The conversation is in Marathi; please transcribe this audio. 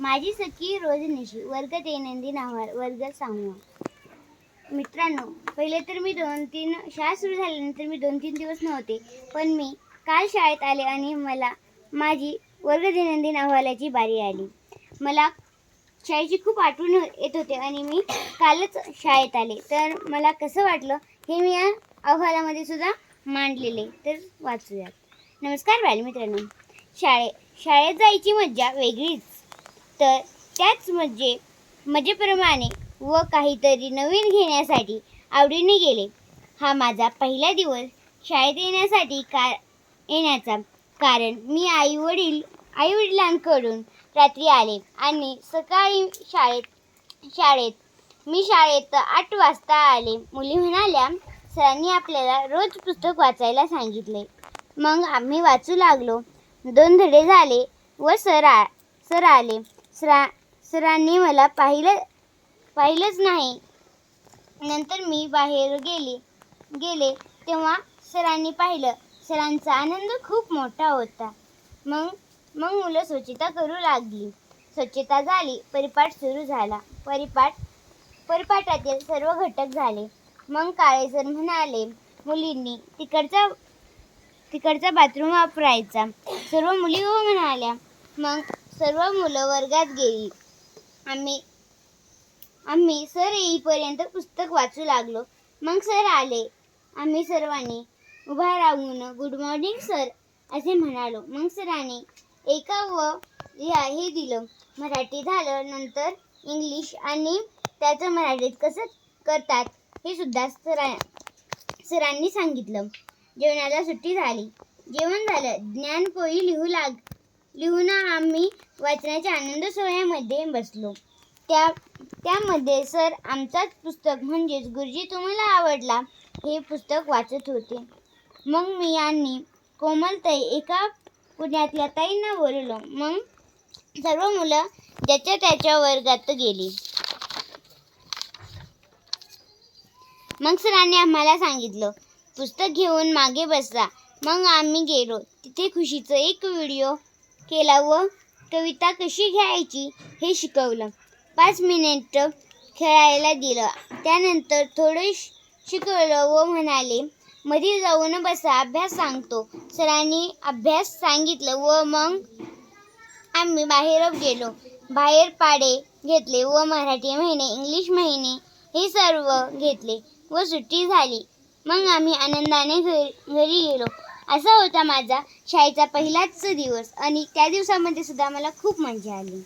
माझी सखी रोजनिशी वर्ग दैनंदिन आहार वर्ग सहावा मित्रांनो पहिले तर मी दोन तीन शाळा सुरू झाल्यानंतर मी दोन तीन दिवस नव्हते. पण मी काल शाळेत आले आणि मला माझी वर्ग दैनंदिन अहवालाची बारी आली. मला शाळेची खूप आठवण येत होते आणि मी कालच शाळेत आले. तर मला कसं वाटलं हे मी या अहवालामध्ये सुद्धा मांडलेले. तर वाचूयात. नमस्कार बालमित्रांनो. शाळे शाळेत जायची मज्जा वेगळीच. तर त्याच म्हणजे मजेप्रमाणे व काहीतरी नवीन घेण्यासाठी आवडीने गेले. हा माझा पहिला दिवस शाळेत येण्यासाठी का येण्याचा. कारण मी आई वडील आई वडिलांकडून रात्री आले आणि सकाळी शाळेत शाळेत मी शाळेत आठ वाजता आले. मुली म्हणाल्या सरांनी आपल्याला रोज पुस्तक वाचायला सांगितले. मग आम्ही वाचू लागलो. दोन धडे झाले व सर आ सर आले. सरा सरांनी मला पाहिलं पाहिलंच नाही. नंतर मी बाहेर गेले गेले तेव्हा सरांनी पाहिलं. सरांचा आनंद खूप मोठा होता. मग मग मुलं स्वच्छता करू लागली. स्वच्छता झाली परिपाठ सुरू झाला. परिपाठ परिपाठातील सर्व घटक झाले. मग काळे सर म्हणाले मुलींनी तिकडचा तिकडचा बाथरूम वापरायचा. सर्व मुली हो म्हणाल्या. मग सर्व मुलं वर्गात गेली. आम्ही आम्ही सर येईपर्यंत पुस्तक वाचू लागलो. मग सर आले. आम्ही सर्वांनी उभा राहून गुड मॉर्निंग सर असे म्हणालो. मग सरांनी एका व ह्या हे दिलं. मराठी झालं नंतर इंग्लिश आणि त्याचं मराठीत कसं करतात हे सुद्धा सरा सरांनी सांगितलं. जेवणाला सुट्टी झाली. जेवण झालं. ज्ञानपोळी लिहू लाग लिहून आम्ही वाचनाच्या आनंद सोहळ्यामध्ये बसलो. त्या त्यामध्ये सर आमचाच पुस्तक म्हणजेच गुरुजी तुम्हाला आवडला हे पुस्तक वाचत होते. मग मी यांनी कोमलताई एका पुण्यातल्या ताईंना बोललो. मग सर्व मुलं ज्याच्या त्याच्या वर्गात गेली. मग सरांनी आम्हाला सांगितलं पुस्तक घेऊन मागे बसला मग आम्ही गेलो. तिथे खुशीचं एक व्हिडिओ केला व कविता कशी घ्यायची हे शिकवलं. पाच मिनिट खेळायला दिलं. त्यानंतर थोडं श- शिकवलं व म्हणाले मध्ये जाऊन बसा अभ्यास सांगतो. सरांनी अभ्यास सांगितलं व मग आम्ही बाहेर गेलो. बाहेर पाडे घेतले व मराठी महिने इंग्लिश महिने हे सर्व घेतले व सुट्टी झाली. मग आम्ही आनंदाने घरी घरी गेलो. असा होता माझा शाळेचा पहिलाच दिवस. आणि त्या दिवसामध्ये सुद्धा मला खूप मजा आली.